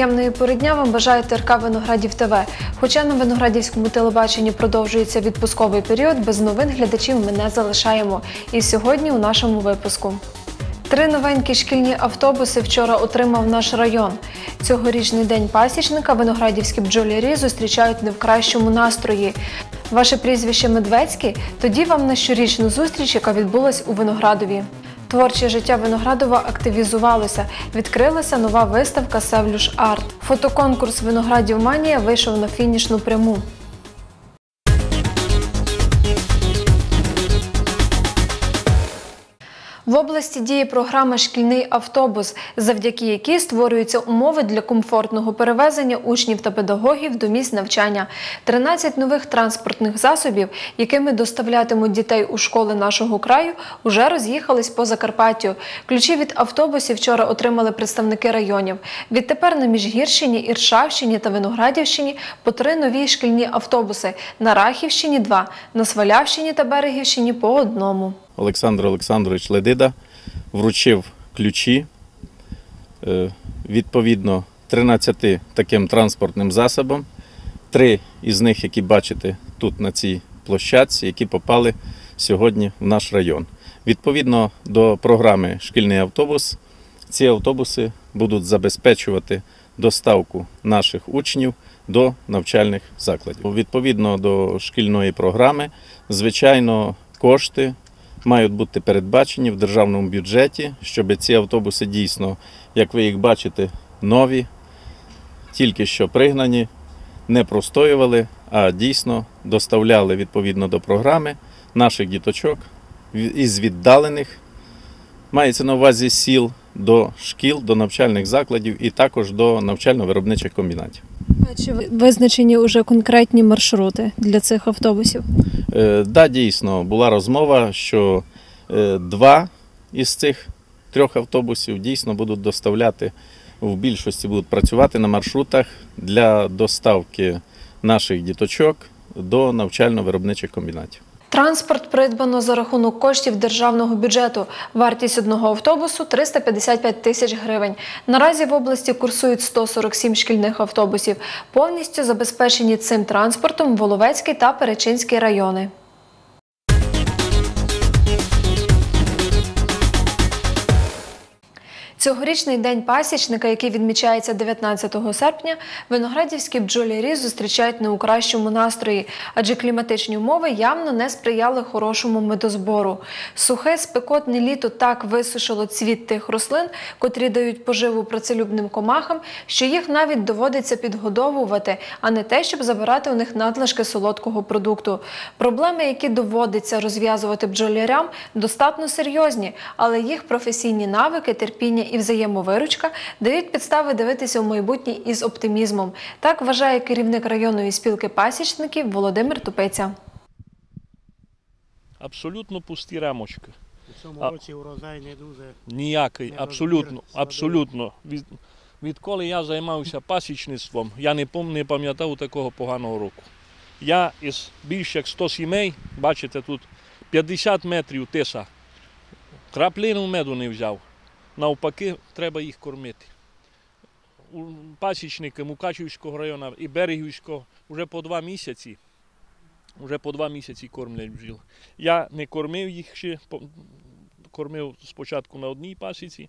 Приємної пори дня вам бажає ТРК Виноградів ТВ. Хоча на виноградівському телебаченні продовжується відпусковий період, без новин глядачів ми не залишаємо. І сьогодні у нашому випуску. Три новенькі шкільні автобуси вчора отримав наш район. Цьогорічний день пасічника виноградівські бджолярі зустрічають не в кращому настрої. Ваше прізвище Медведський? Тоді вам на щорічну зустріч, яка відбулась у Виноградові. Творче життя Виноградова активізувалося. Відкрилася нова виставка Севлюш Арт. Фотоконкурс Виноградів Манія вийшов на фінішну пряму. В області діє програма Шкільний автобус, завдяки якій створюються умови для комфортного перевезення учнів та педагогів до місць навчання. 13 нових транспортних засобів, якими доставлятимуть дітей у школи нашого краю, уже роз'їхались по Закарпаттю. Ключі від автобусів вчора отримали представники районів. Відтепер на Міжгірщині, Іршавщині та Виноградівщині по три нові шкільні автобуси. На Рахівщині два, на Свалявщині та Берегівщині по одному. Олександр Олександрович Ледида вручив ключі е, відповідно 13 таким транспортним засобам. Три із них, які бачите тут на цій площадці, які попали сьогодні в наш район. Відповідно до програми Шкільний автобус, ці автобуси будуть забезпечувати доставку наших учнів до навчальних закладів. Відповідно до шкільної програми, звичайно, кошти мають бути передбачені в державному бюджеті, щоб ці автобуси дійсно, як ви їх бачите, нові, тільки що пригнані, не простоювали, а дійсно доставляли відповідно до програми наших діточок із віддалених, мається на увазі сіл до шкіл, до навчальних закладів і також до навчально-виробничих комбінатів. А чи визначені вже конкретні маршрути для цих автобусів? Е, да, дійсно, була розмова, що е, два із цих трьох автобусів дійсно будуть доставляти в більшості будуть працювати на маршрутах для доставки наших діточок до навчально-виробничих комбінатів. Транспорт придбано за рахунок коштів державного бюджету. Вартість одного автобусу 355 тисяч гривень. Наразі в області курсують 147 шкільних автобусів. Повністю забезпечені цим транспортом Воловецький та Перечинський райони. Цьогорічний день пасічника, який відмічається 19 серпня, виноградівські бджолярі зустрічають не у кращому настрої, адже кліматичні умови явно не сприяли хорошому медозбору. Сухе спекотне літо так висушило цвіт тих рослин, котрі дають поживу працелюбним комахам, що їх навіть доводиться підгодовувати, а не те, щоб забирати у них надлишки солодкого продукту. Проблеми, які доводиться розв'язувати бджолярям, достатньо серйозні, але їх професійні навики, терпіння і взаємовиручка дають підстави дивитися в майбутнє із оптимізмом. Так вважає керівник районної спілки пасічників Володимир Тупиця. Абсолютно пусті рамочки. У цьому А- році урожай не дуже. Ніякий, Не абсолютно, абсолютно. Від, відколи я займався пасічництвом, я не не пам'ятав такого поганого року. Я із більш як 100 сімей, бачите, тут 50 метрів тиса. Краплину меду не взяв. Навпаки, треба їх кормити. Пасічники Мукачівського району і Берегівського вже по два місяці. Вже по два місяці кормлять бджіл. Я не кормив їх ще, кормив спочатку на одній пасіці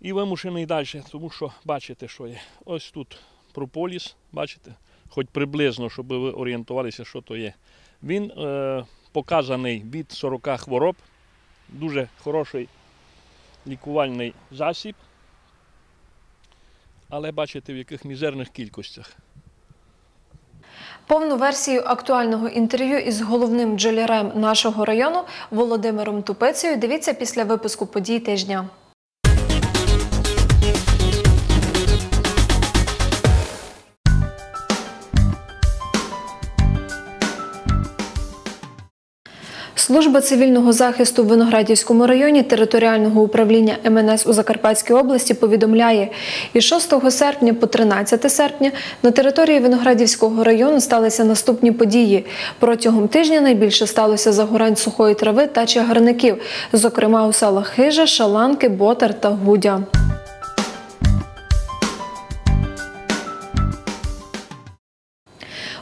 і вимушений далі, тому що бачите, що є. Ось тут прополіс, бачите, хоч приблизно, щоб ви орієнтувалися, що то є. Він е, показаний від 40 хвороб, дуже хороший лікувальний засіб, але бачите, в яких мізерних кількостях. Повну версію актуального інтерв'ю із головним джолярем нашого району Володимиром Тупицею дивіться після випуску подій тижня. Служба цивільного захисту в Виноградівському районі територіального управління МНС у Закарпатській області повідомляє, із 6 серпня по 13 серпня на території Виноградівського району сталися наступні події. Протягом тижня найбільше сталося загорань сухої трави та чагарників, зокрема у селах Хижа, Шаланки, Ботар та Гудя.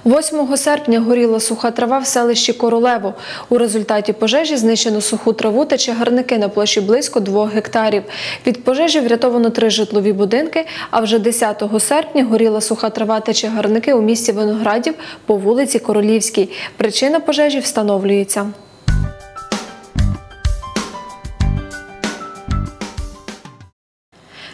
8 серпня горіла суха трава в селищі Королево. У результаті пожежі знищено суху траву та чагарники на площі близько 2 гектарів. Від пожежі врятовано три житлові будинки, а вже 10 серпня горіла суха трава та чагарники у місті Виноградів по вулиці Королівській. Причина пожежі встановлюється.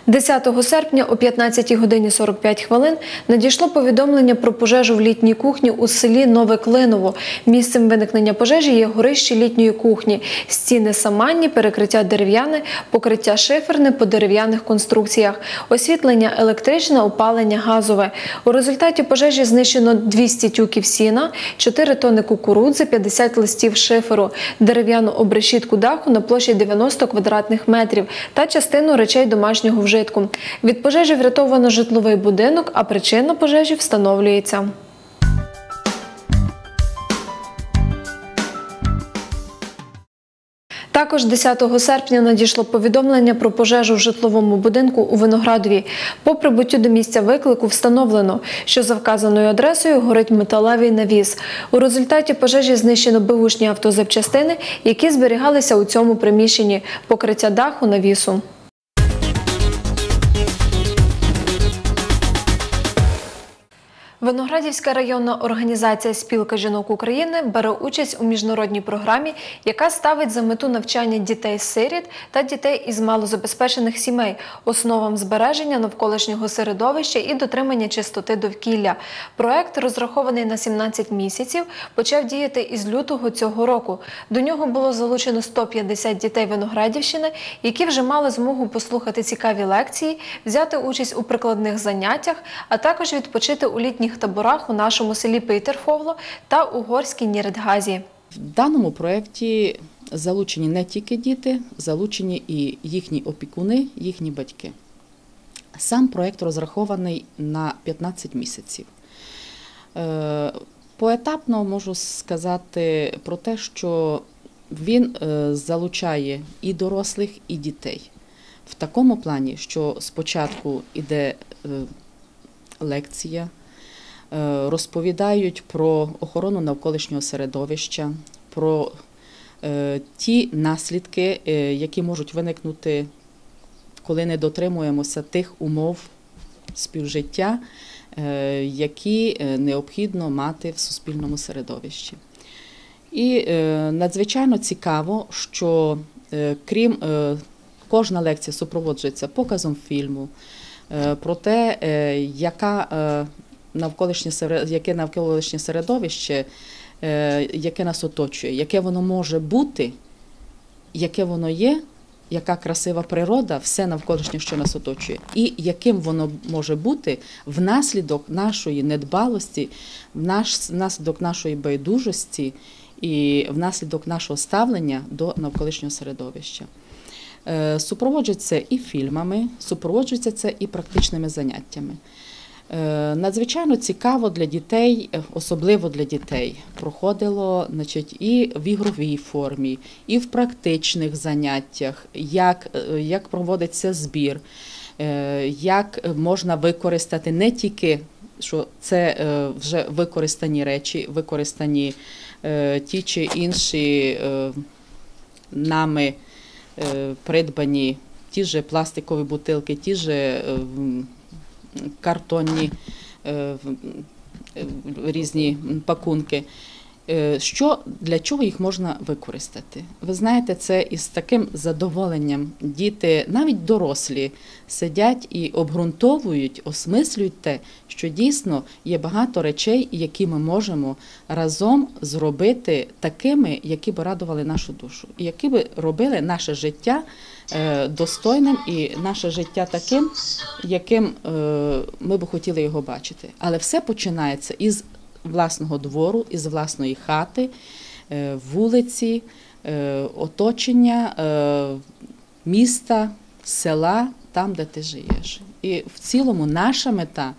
10 серпня о 15 годині 45 хвилин надійшло повідомлення про пожежу в літній кухні у селі Нове Клиново. Місцем виникнення пожежі є горище літньої кухні, стіни саманні, перекриття дерев'яне, покриття шиферне по дерев'яних конструкціях, освітлення електричне, опалення газове. У результаті пожежі знищено 200 тюків сіна, 4 тони кукурудзи, 50 листів шиферу, дерев'яну обрешітку даху на площі 90 квадратних метрів та частину речей домашнього вжитку. Від пожежі врятовано житловий будинок, а причина пожежі встановлюється. Також 10 серпня надійшло повідомлення про пожежу в житловому будинку у Виноградові. По прибуттю до місця виклику встановлено, що за вказаною адресою горить металевий навіс. У результаті пожежі знищено бивушні автозапчастини, які зберігалися у цьому приміщенні, покриття даху навісу. Виноградівська районна організація Спілка жінок України бере участь у міжнародній програмі, яка ставить за мету навчання дітей-сиріт та дітей із малозабезпечених сімей, основам збереження навколишнього середовища і дотримання чистоти довкілля. Проект, розрахований на 17 місяців, почав діяти із лютого цього року. До нього було залучено 150 дітей Виноградівщини, які вже мали змогу послухати цікаві лекції, взяти участь у прикладних заняттях, а також відпочити у літніх таборах у нашому селі Пейтерфовло та у Горській В даному проєкті залучені не тільки діти, залучені і їхні опікуни, їхні батьки. Сам проєкт розрахований на 15 місяців. Е, Поетапно можу сказати про те, що він е, залучає і дорослих, і дітей. В такому плані, що спочатку йде е, лекція, розповідають про охорону навколишнього середовища, про е, ті наслідки, е, які можуть виникнути, коли не дотримуємося тих умов співжиття, е, які е, необхідно мати в суспільному середовищі. І е, надзвичайно цікаво, що е, крім е, кожна лекція супроводжується показом фільму е, про те, е, яка е, навколишнє яке навколишнє середовище, е, яке нас оточує, яке воно може бути, яке воно є, яка красива природа, все навколишнє, що нас оточує, і яким воно може бути внаслідок нашої недбалості, внаслідок нашої байдужості і внаслідок нашого ставлення до навколишнього середовища. Е, Супроводжується і фільмами, супроводжується це і практичними заняттями. Е, Надзвичайно цікаво для дітей, е, особливо для дітей, проходило значить, і в ігровій формі, і в практичних заняттях, як, е, як проводиться збір, як можна використати не тільки що це вже використані речі, використані ті чи інші нами придбані ті ж пластикові бутилки, ті ж е, м, картонні е, е, різні пакунки. Е, Що для чого їх можна використати? Ви знаєте, це із таким задоволенням діти, навіть дорослі, сидять і обґрунтовують, осмислюють те, що дійсно є багато речей, які ми можемо разом зробити такими, які би радували нашу душу, і які би робили наше життя е, достойним і наше життя таким, яким е, ми би хотіли його бачити. Але все починається із власного двору, із власної хати, е, вулиці, е, оточення е, міста, села, там, де ти живеш. І в цілому наша мета,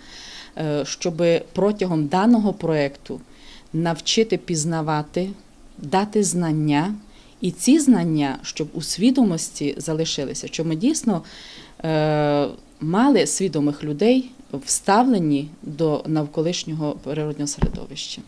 щоб протягом даного проєкту навчити пізнавати, дати знання, і ці знання, щоб у свідомості залишилися, щоб ми дійсно мали свідомих людей в ставленні до навколишнього природнього середовища.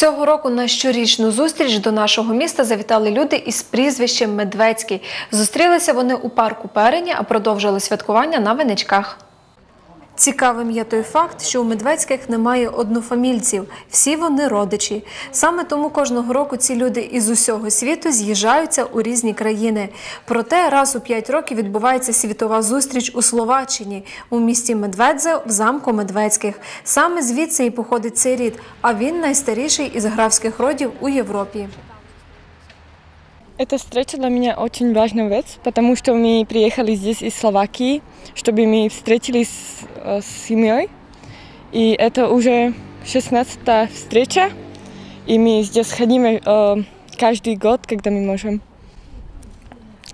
Цього року на щорічну зустріч до нашого міста завітали люди із прізвищем Медведський. Зустрілися вони у парку Перені, а продовжили святкування на виничках. Цікавим є той факт, що у Медведських немає однофамільців, всі вони родичі. Саме тому кожного року ці люди із усього світу з'їжджаються у різні країни. Проте раз у п'ять років відбувається світова зустріч у Словаччині у місті Медведзе в замку Медведських. Саме звідси і походить цей рід, а він найстаріший із графських родів у Європі. Эта встреча для меня очень важная вещь, потому что мы приехали здесь из Словакии, чтобы мы встретились э, с семьей. И это уже 16-та встреча, и мы здесь ходим э, каждый год, когда мы можем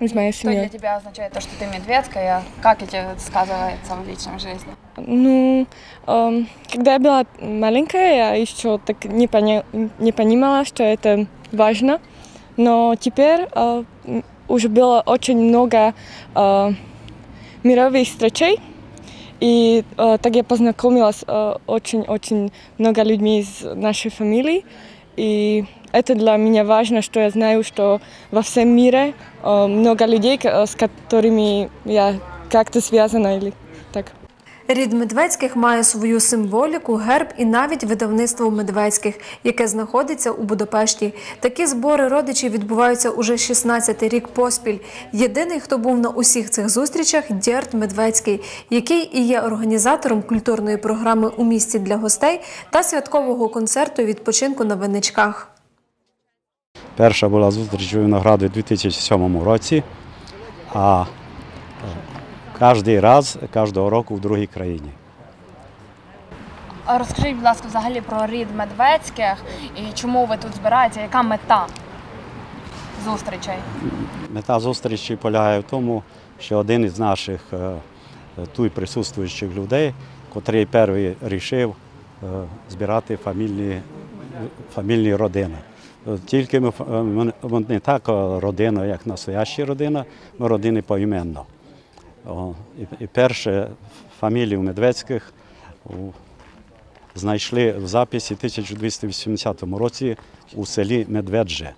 с моей Что для семьей. тебя означает то, что ты медведская? Как это сказывается в личной жизни? Ну, эм, когда я была маленькая, я еще так не, поня- не понимала, что это важно. Но теперь э, м, уже было очень много э, мировых встречей. И э, так я познакомилась э, очень-очень много людьми из нашей фамилии. И это для меня важно, что я знаю, что во всем мире э, много людей, к- с которыми я как-то связана или так. Рід Медведських має свою символіку, герб і навіть видавництво Медведських, яке знаходиться у Будапешті. Такі збори родичів відбуваються уже 16-й рік поспіль. Єдиний, хто був на усіх цих зустрічах, Дєрт Медведський, який і є організатором культурної програми у місті для гостей та святкового концерту відпочинку на виничках. Перша була зустріч у Винограду у 2007 році, а кожен раз, кожного року в другій країні. А Розкажіть, будь ласка, взагалі про рід медведських і чому ви тут збираєтеся? Яка мета зустрічей? Мета зустрічі полягає в тому, що один із наших е, тут присутствуючих людей, котрий перший рішив е, збирати фамільні, фамільні родини. Тільки ми, е, ми не так родина, як настояща родина, ми родини поіменно. І, перше фамілію Медведських знайшли в записі в 1280 році у селі Медведже.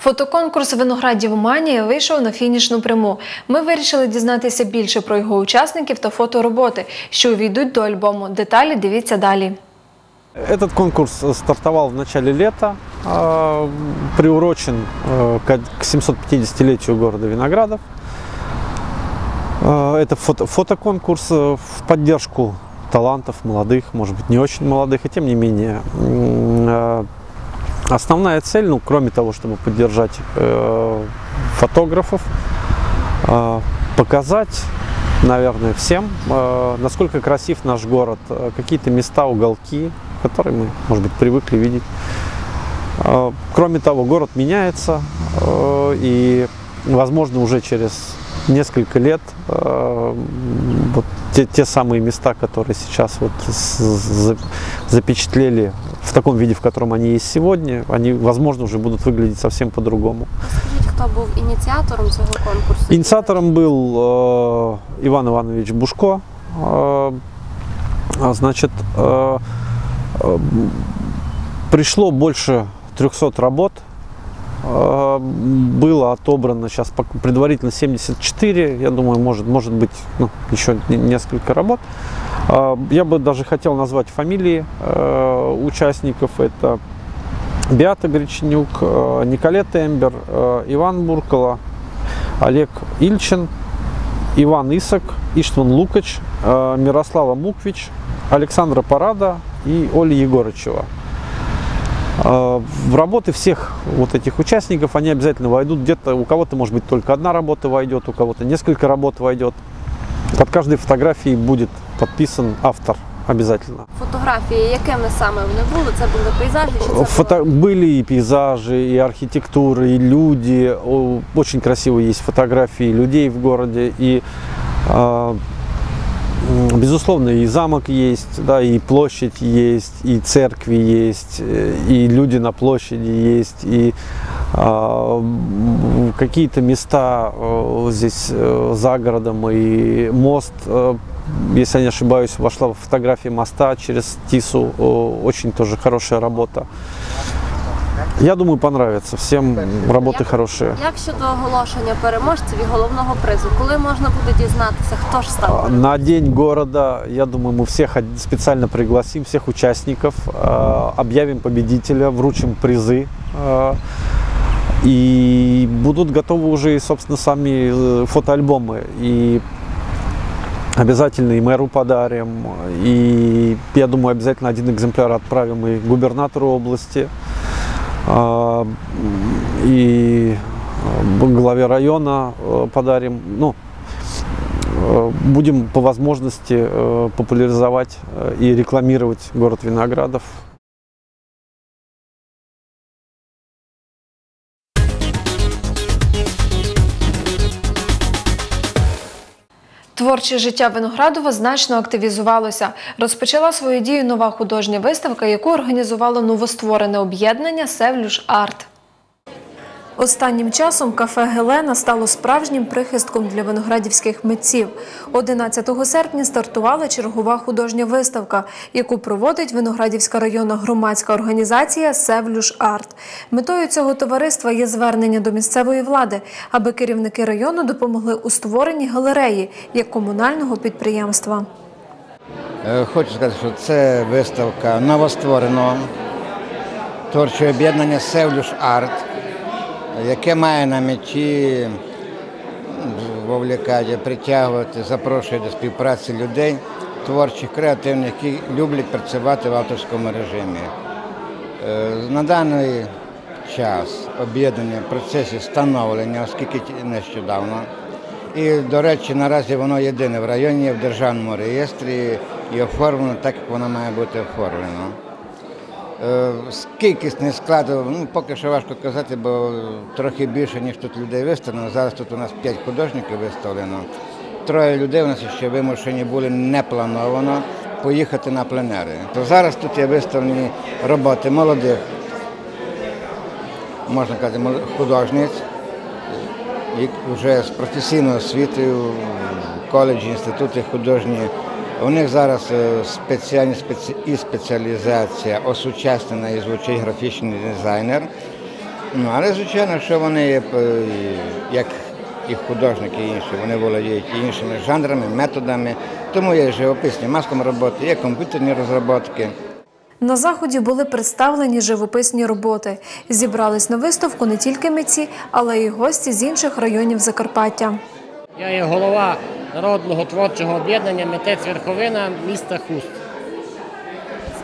Фотоконкурс Виноградів Манія вийшов на фінішну пряму. Ми вирішили дізнатися більше про його учасників та фотороботи, що увійдуть до альбому. Деталі дивіться далі. Этот конкурс э, стартовал в начале лета, а, приурочен э, к к 750-летию города Виноградов. А, Это фото, фотоконкурс э, в поддержку талантов молодых, может быть, не очень молодых, и тем не менее. э, Основная цель, ну, кроме того, чтобы поддержать э, фотографов, э, показать, наверное, всем, э, насколько красив наш город, э, какие-то места, уголки, которые мы, может быть, привыкли видеть. Э, Кроме того, город меняется, э, и, возможно, уже через несколько лет э, вот те, те самые места, которые сейчас вот с- за- запечатлели в таком виде, в котором они есть сегодня, они, возможно, уже будут выглядеть совсем по-другому. Скажіть, хто був ініціатором цього конкурсу? Инициатором был э, Иван Иванович Бушко. Э, а, значит, э, э, пришло больше 300 работ. Э, было отобрано сейчас предварительно 74. Я думаю, может, может быть ну, еще не- несколько работ. Э, я бы даже хотел назвать фамилии э, участников. Это Биата Греченюк, э, Николета Эмбер, э, Иван Буркала, Олег Ильчин, Иван Исак, Иштван Лукач, э, Мирослава Муквич, Александра Парада и Оля Егорычева. Э, В работы всех вот этих участников они обязательно войдут. Где-то у кого-то, может быть, только одна работа войдет, у кого-то несколько работ войдет. Под каждой фотографией будет подписан автор обязательно. Фотографії, якими саме вони були? Це були пейзажі чи це було? Фото... Были и пейзажи, и архитектура, и люди. О, Очень красивые есть фотографии людей в городе. И а, м, безусловно, и замок есть, да, и площадь есть, и церкви есть, э, и люди на площади есть, и м, какие-то места э, здесь э, за городом, и мост, э, если я не ошибаюсь, вошла в фотографии моста через Тису, э, очень тоже хорошая работа. Я думаю, понравится. Всем работы хорошие. Як щодо оголошення переможців і головного призу? Коли можна буде дізнатися, хто ж став? А, На День города, я думаю, мы всех од- специально пригласим, всех участников, а, объявим победителя, вручим призы. а, И будут готовы уже, и, собственно, сами э, фотоальбомы. И обязательно и мэру подарим. И, я думаю, обязательно один экземпляр отправим и губернатору области, а, и э, главе района э, подарим. Ну, Э, Будем по возможности э, популяризовать и рекламировать город Виноградов. Творче життя Виноградова значно активізувалося. Розпочала свою дію нова художня виставка, яку організувало новостворене об'єднання Севлюш Арт. Останнім часом кафе Гелена стало справжнім прихистком для виноградівських митців. 11 серпня стартувала чергова художня виставка, яку проводить Виноградівська районна громадська організація Севлюш Арт. Метою цього товариства є звернення до місцевої влади, аби керівники району допомогли у створенні галереї як комунального підприємства. Е, Хочу сказати, що це виставка новоствореного творчого об'єднання Севлюш Арт, яке має на меті вовлікати, притягувати, запрошує до співпраці людей, творчих, креативних, які люблять працювати в авторському режимі. Е, На даний час об'єднання в процесі встановлення, оскільки нещодавно. І, до речі, наразі воно єдине в районі в державному реєстрі і оформлено так, як воно має бути оформлено. Е, з Кількісний склад, ну, поки що важко казати, бо трохи більше, ніж тут людей виставлено. Зараз тут у нас 5 художників виставлено. Троє людей у нас ще вимушені були не плановано поїхати на пленери. То зараз тут є виставлені роботи молодих, можна казати, художниць, і вже з професійною освітою, коледжі, інститути художні. У них зараз е, спеціальні спеці... і спеціалізація осучаснена і звучить графічний дизайнер. Ну, але звичайно, що вони е, як і художники інші, вони володіють і іншими жанрами, методами. Тому є живописні маском роботи, є комп'ютерні розробки. На заході були представлені живописні роботи. Зібрались на виставку не тільки митці, але й гості з інших районів Закарпаття. Я є голова народного творчого об'єднання Митець Верховина міста Хуст.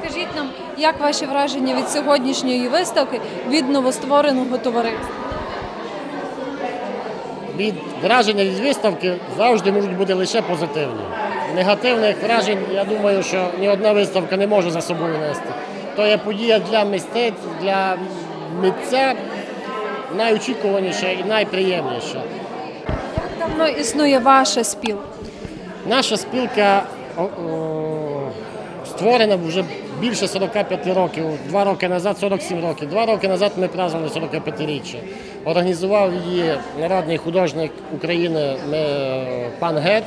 Скажіть нам, як ваші враження від сьогоднішньої виставки від новоствореного товариства? Від враження від виставки завжди можуть бути лише позитивні. Негативних вражень, я думаю, що ні одна виставка не може за собою нести. То є подія для мистець, для митця найочікуваніша і найприємніша. Давно існує ваша спілка? Наша спілка створена вже більше 45 років. Два роки назад 47 років. Два роки назад ми празднували 45-річчя. Організував її народний художник України е, пан Гец.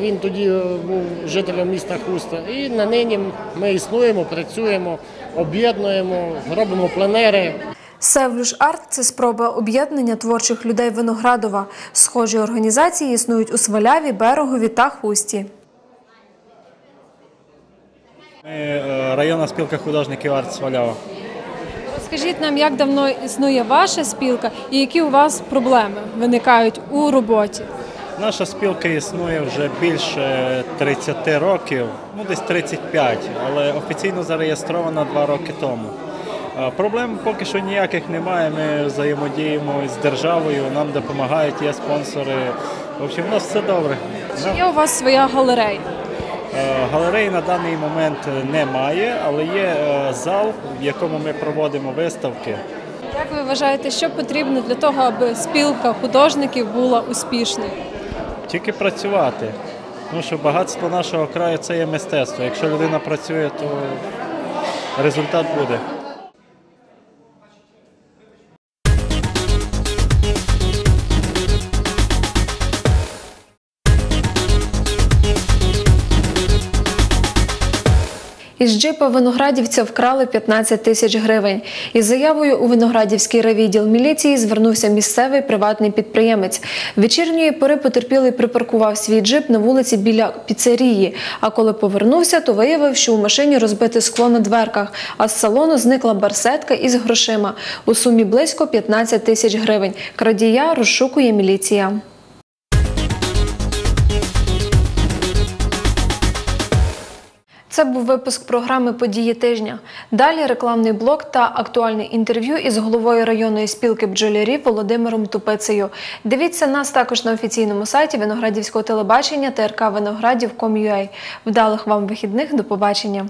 Він тоді е, був жителем міста Хуста. І на нині ми існуємо, працюємо, об'єднуємо, робимо пленери. Севлюш Арт це спроба об'єднання творчих людей Виноградова. Схожі організації існують у Сваляві, Берегові та Хусті. Ми е, районна спілка художників Арт Свалява. Розкажіть нам, як давно існує ваша спілка і які у вас проблеми виникають у роботі? Наша спілка існує вже більше 30 років, ну десь 35, але офіційно зареєстрована два роки тому. Проблем поки що ніяких немає. Ми взаємодіємо з державою, нам допомагають, є спонсори. В общем, у нас все добре. Чи є у вас своя галерея? Галереї на даний момент немає, але є е, зал, в якому ми проводимо виставки. Як ви вважаєте, що потрібно для того, аби спілка художників була успішною? Тільки працювати. Тому що багатство нашого краю це є мистецтво. Якщо людина працює, то результат буде. Із джипа виноградівця вкрали 15 тисяч гривень. Із заявою у виноградівський райвідділ міліції звернувся місцевий приватний підприємець. Вечірньої пори потерпілий припаркував свій джип на вулиці біля піцерії. А коли повернувся, то виявив, що у машині розбите скло на дверках, а з салону зникла барсетка із грошима. У сумі близько 15 тисяч гривень. Крадія розшукує міліція. Це був випуск програми Події тижня. Далі рекламний блок та актуальне інтерв'ю із головою районної спілки бджолярів Володимиром Тупицею. Дивіться нас також на офіційному сайті Виноградівського телебачення ТРК Виноградів.com.ua. Вдалих вам вихідних. До побачення.